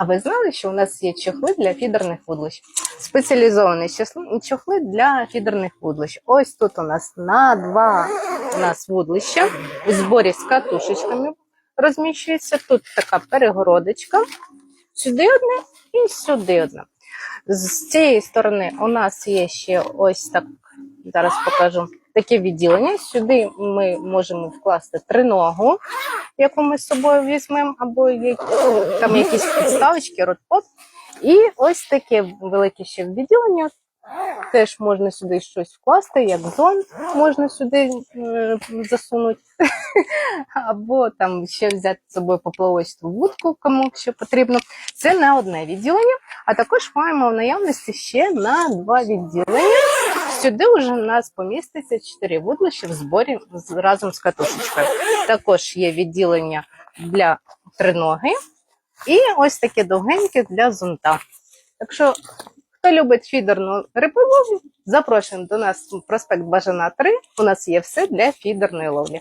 А ви знали, що у нас є чохли для фідерних вудлищ? Спеціалізовані чохли- для фідерних вудлищ. Ось тут у нас на два у нас вудлища у зборі з катушечками розміщується. Тут така перегородочка. Сюди одне і сюди одне. З цієї сторони у нас є ще ось так. Зараз покажу таке відділення. Сюди ми можемо вкласти триногу, яку ми з собою візьмемо, або там якісь підставочки, ротпоп. І ось таке велике ще відділення. Теж можна сюди щось вкласти, як зонт можна сюди е, засунути. Або там ще взяти з собою поплавочну вудку, кому що потрібно. Це на одне відділення, а також маємо в наявності ще на два відділення. Сюди вже у нас поміститься чотири вудлища в зборі разом з катушечкою. Також є відділення для триноги і ось таке довгеньке для зонта. Так що, хто любить фідерну риболовлю, запрошуємо до нас в проспект Бажана 3. У нас є все для фідерної ловлі.